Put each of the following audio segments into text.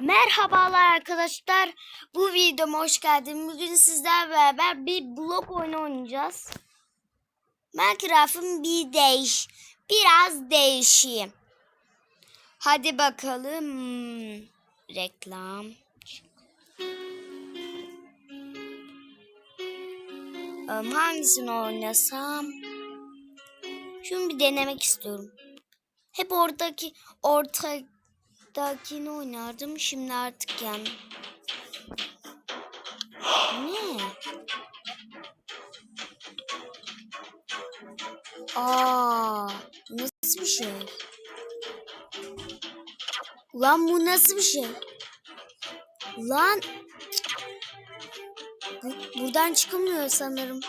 Merhabalar arkadaşlar. Bu videoma hoş geldiniz. Bugün sizlerle beraber bir blok oyunu oynayacağız. Minecraft'ın bir değiş, biraz değişeyim. Hadi bakalım. Reklam. Hangisini oynasam? Şunu bir denemek istiyorum. Hep oradaki ortadakini oynardım. Şimdi artık yani. Ne? Aa, nasıl bir şey? Lan bu nasıl bir şey? Lan bu, buradan çıkamıyor sanırım.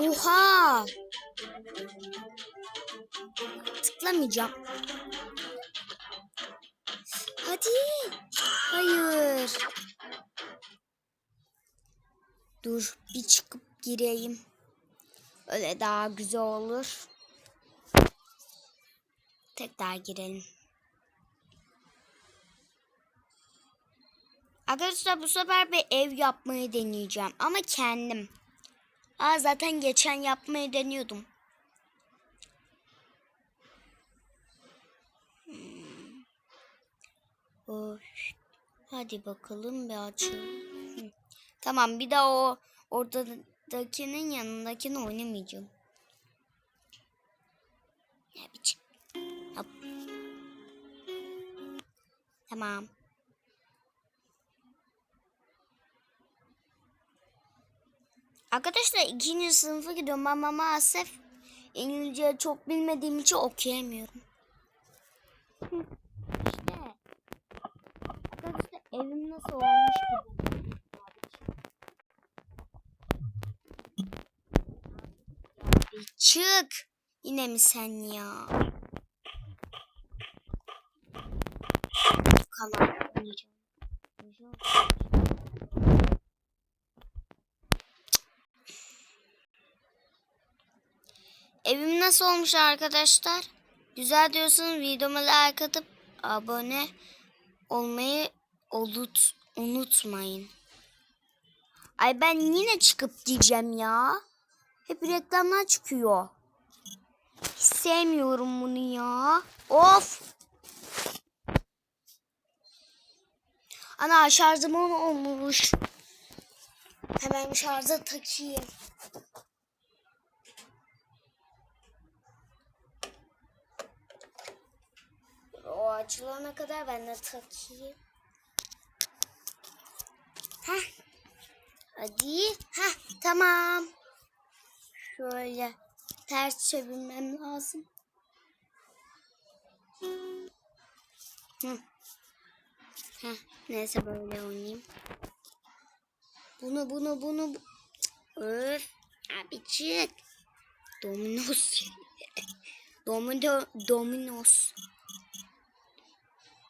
Oha! Tıklamayacağım. Hadi. Hayır. Dur bir çıkıp gireyim. Öyle daha güzel olur. Tekrar girelim. Arkadaşlar bu sefer bir ev yapmayı deneyeceğim ama kendim. Aa zaten geçen yapmayı deniyordum. Of. Hadi bakalım bir açalım. Tamam bir daha o ortadakinin yanındakini oynamayacağım. Ne biçim? Hop. Tamam. Arkadaşlar ikinci sınıfa gidiyorum ama maalesef İngilizce çok bilmediğim için okuyamıyorum. işte. Arkadaşlar evim nasıl olmuş. Bir çık. Yine mi sen ya? Evim nasıl olmuş arkadaşlar? Güzel diyorsanız videoma like atıp abone olmayı unut, unutmayın. Ay ben yine çıkıp diyeceğim ya. Hep reklamlar çıkıyor. Hiç sevmiyorum bunu ya. Of. Ana şarjım olmuş. Hemen şarja takayım. O açılana kadar ben de takayım. Heh. Hadi. Heh, tamam. Şöyle ters çevirmem lazım. Hı. Heh, neyse böyle oynayayım. Bunu bunu bunu. bu- Öf. Abi çık. Dominos. Domino, Dominos.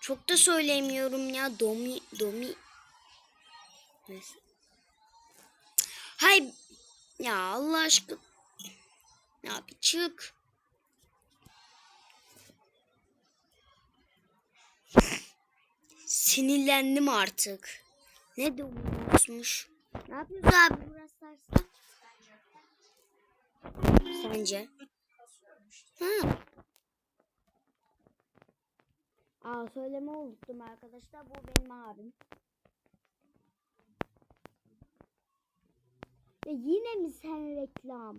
Çok da söylemiyorum ya. Domi, domi. Neyse. Hay. Ya Allah aşkına. Ya bir çık. Sinirlendim artık. Ne dominosmuş. Ne yapıyoruz abi burası derste? Sence? Ha. Aa söyleme unuttum arkadaşlar. Bu benim abim. Ya yine mi sen reklam?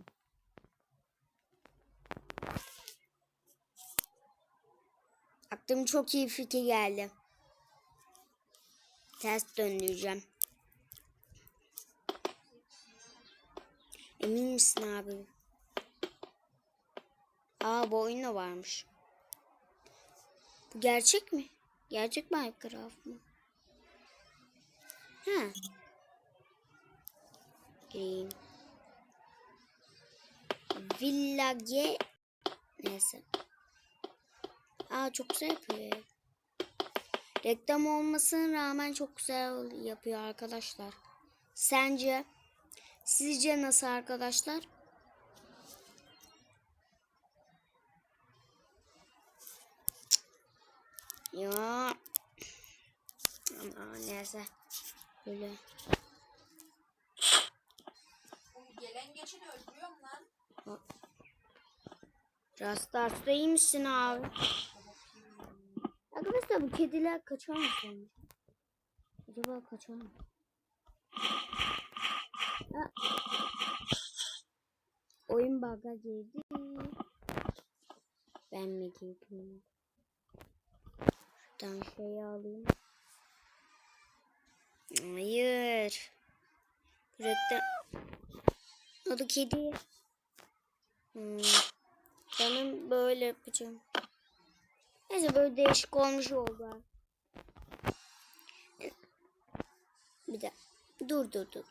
Aklıma çok iyi fikir geldi. Ters döndüreceğim. Emin misin abi? Aa bu oyunda varmış. Bu gerçek mi? Gerçek Minecraft mı? Ha. Green. Villa G. Neyse. Aa çok güzel yapıyor. Reklam olmasına rağmen çok güzel yapıyor arkadaşlar. Sence? Sizce nasıl arkadaşlar? Ya. Ama neyse. Böyle. Gelen geçeni öldürüyorum lan. Rastarsta iyi misin abi? Arkadaşlar bu kediler kaçar mı sence? Acaba kaçar mı? Ha. Oyun bug'a girdi. Ben mi girdim? Şuradan şeyi alayım. Hayır. Bıraktım. O da kedi. Hmm. Benim böyle yapacağım. Neyse böyle değişik olmuş oldu. Bir de dur dur. dur.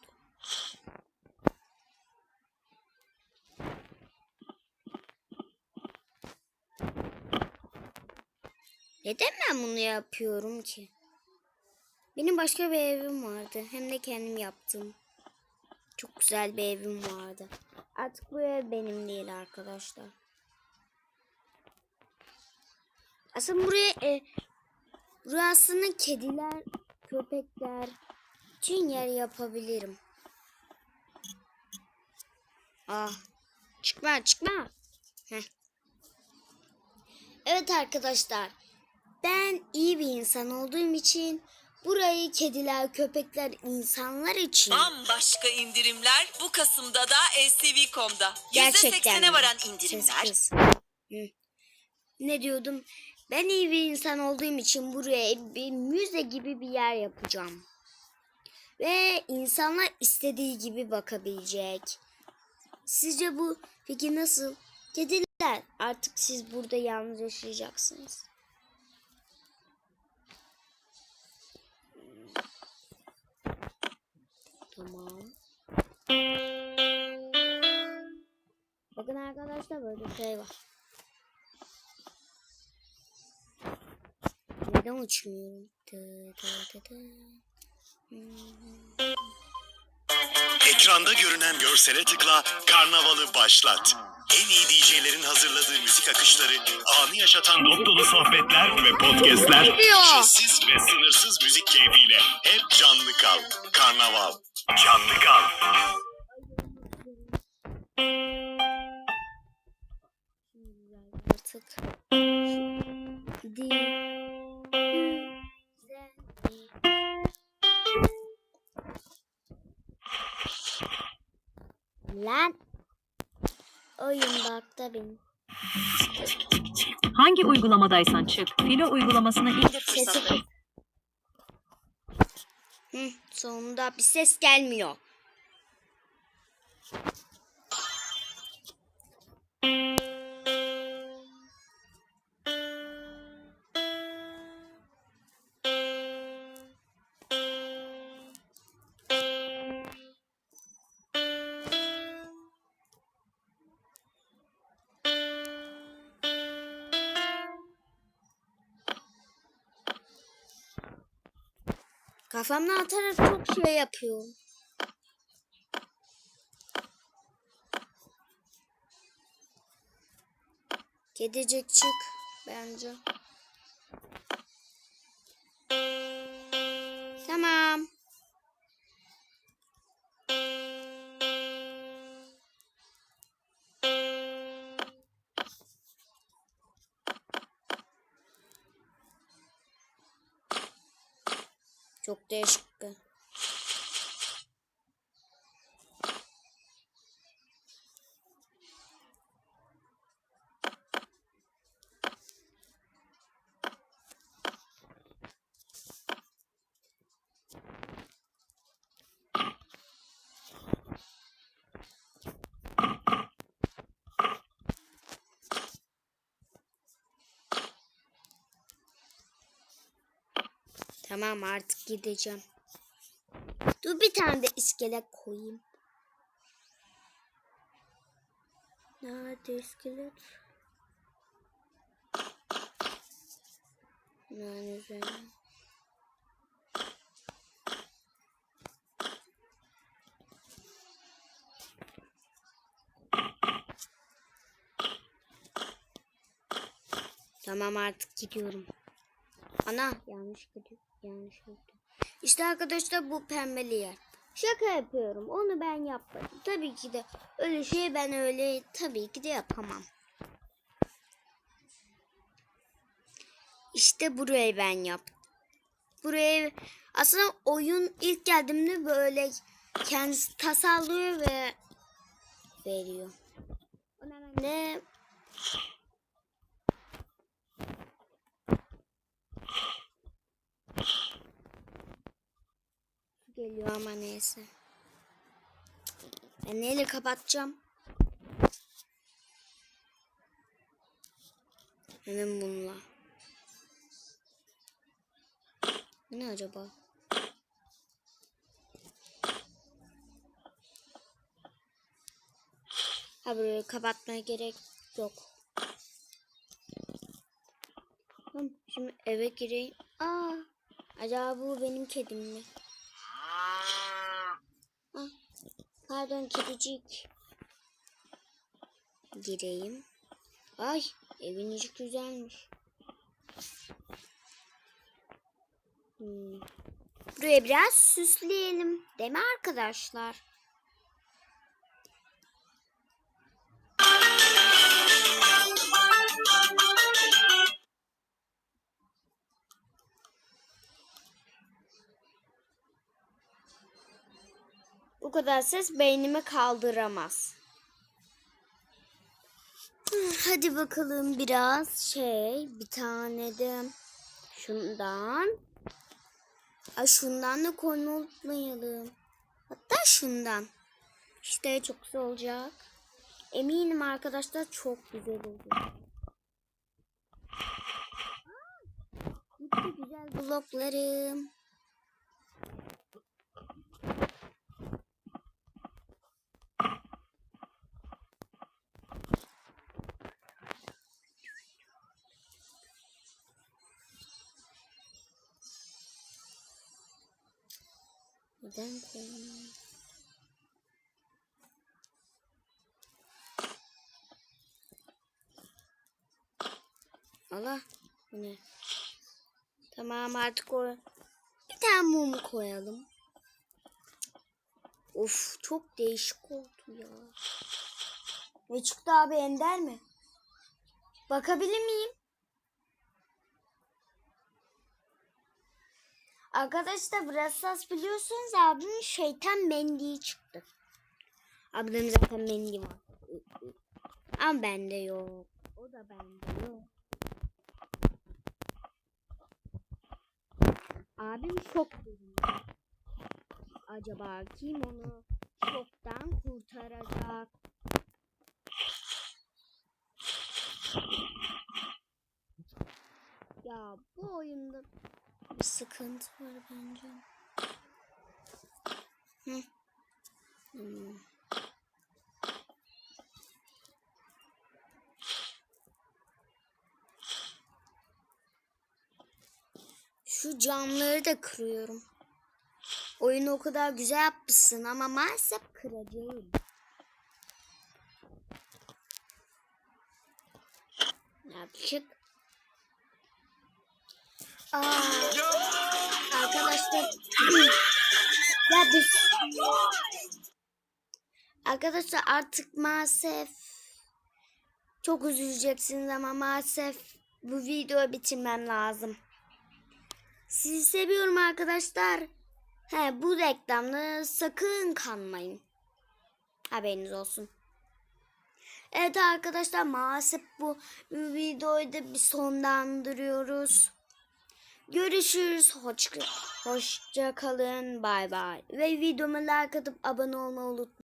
Neden ben bunu yapıyorum ki? Benim başka bir evim vardı. Hem de kendim yaptım. Çok güzel bir evim vardı. Artık bu ev benim değil arkadaşlar. Aslında buraya e, buraya aslında kediler, köpekler için yer yapabilirim. Ah. Çıkma çıkma. Heh. Evet arkadaşlar. Ben iyi bir insan olduğum için burayı kediler, köpekler, insanlar için Bambaşka indirimler bu Kasım'da da STV.com'da. Gerçekten %80'e mi? varan Ses indirimler. kız. Hı. Ne diyordum? Ben iyi bir insan olduğum için buraya bir müze gibi bir yer yapacağım. Ve insanlar istediği gibi bakabilecek. Sizce bu peki nasıl? Kediler artık siz burada yalnız yaşayacaksınız. Tamam. Bakın arkadaşlar böyle şey var. Neden uçmuyorum? Dı dı dı dı. Ekranda görünen görsele tıkla, karnavalı başlat. En iyi DJ'lerin hazırladığı müzik akışları, anı yaşatan dop dolu sohbetler ve podcastler, ücretsiz ve sınırsız müzik keyfiyle hep canlı kal. Karnaval. Canlı kal. Benim. Hangi uygulamadaysan çık. Filo uygulamasını indir Sesi fırsatları. Hı, sonunda bir ses gelmiyor. Kafamla atarak çok şey yapıyorum. Kedicik çık bence. Çok değişik. Tamam artık gideceğim. Dur bir tane de iskelet koyayım. Nerede iskelet? Nerede? Tamam artık gidiyorum. Ana yanlış gidiyor. Yanlış gidiyor. İşte arkadaşlar bu pembeli yer. Şaka yapıyorum. Onu ben yapmadım. Tabii ki de öyle şey ben öyle tabii ki de yapamam. İşte burayı ben yaptım. Buraya aslında oyun ilk geldiğimde böyle kendisi tasarlıyor ve veriyor. O nedenle geliyor ama neyse. Ben neyle kapatacağım? Hemen bununla. Bu ne acaba? Ha burayı kapatmaya gerek yok. Şimdi eve gireyim. Aa, acaba bu benim kedim mi? Ah, pardon kedicik. Gireyim. Ay evin içi güzelmiş. Hmm. Buraya biraz süsleyelim. Değil mi arkadaşlar? Bu kadar ses beynimi kaldıramaz. Hadi bakalım biraz şey bir tane de şundan. Ay şundan da koymayı unutmayalım. Hatta şundan. İşte çok güzel olacak. Eminim arkadaşlar çok güzel olacak. Gitti güzel bloklarım. Neden koyamıyorum? Allah ne? Tamam artık o bir tane mum koyalım. Of çok değişik oldu ya. Ne çıktı abi ender mi? Bakabilir miyim? Arkadaşlar Brassas biliyorsunuz abimin şeytan mendiği çıktı. Abim zaten mendi var. Ama bende yok. O da bende yok. Abim şok durumda. Acaba kim onu şoktan kurtaracak? Ya bu oyunda bir sıkıntı var bence. Hmm. Şu camları da kırıyorum. Oyunu o kadar güzel yapmışsın ama maalesef kıracağım. Yapacak? Aa, arkadaşlar ya biz arkadaşlar artık maalesef çok üzüleceksiniz ama maalesef bu videoyu bitirmem lazım. Sizi seviyorum arkadaşlar. He bu reklamda sakın kanmayın. Haberiniz olsun. Evet arkadaşlar maalesef bu videoyu da bir sonlandırıyoruz. Görüşürüz. Hoşça, hoşça kalın. Bay bay. Ve videomu like atıp abone olmayı unutmayın.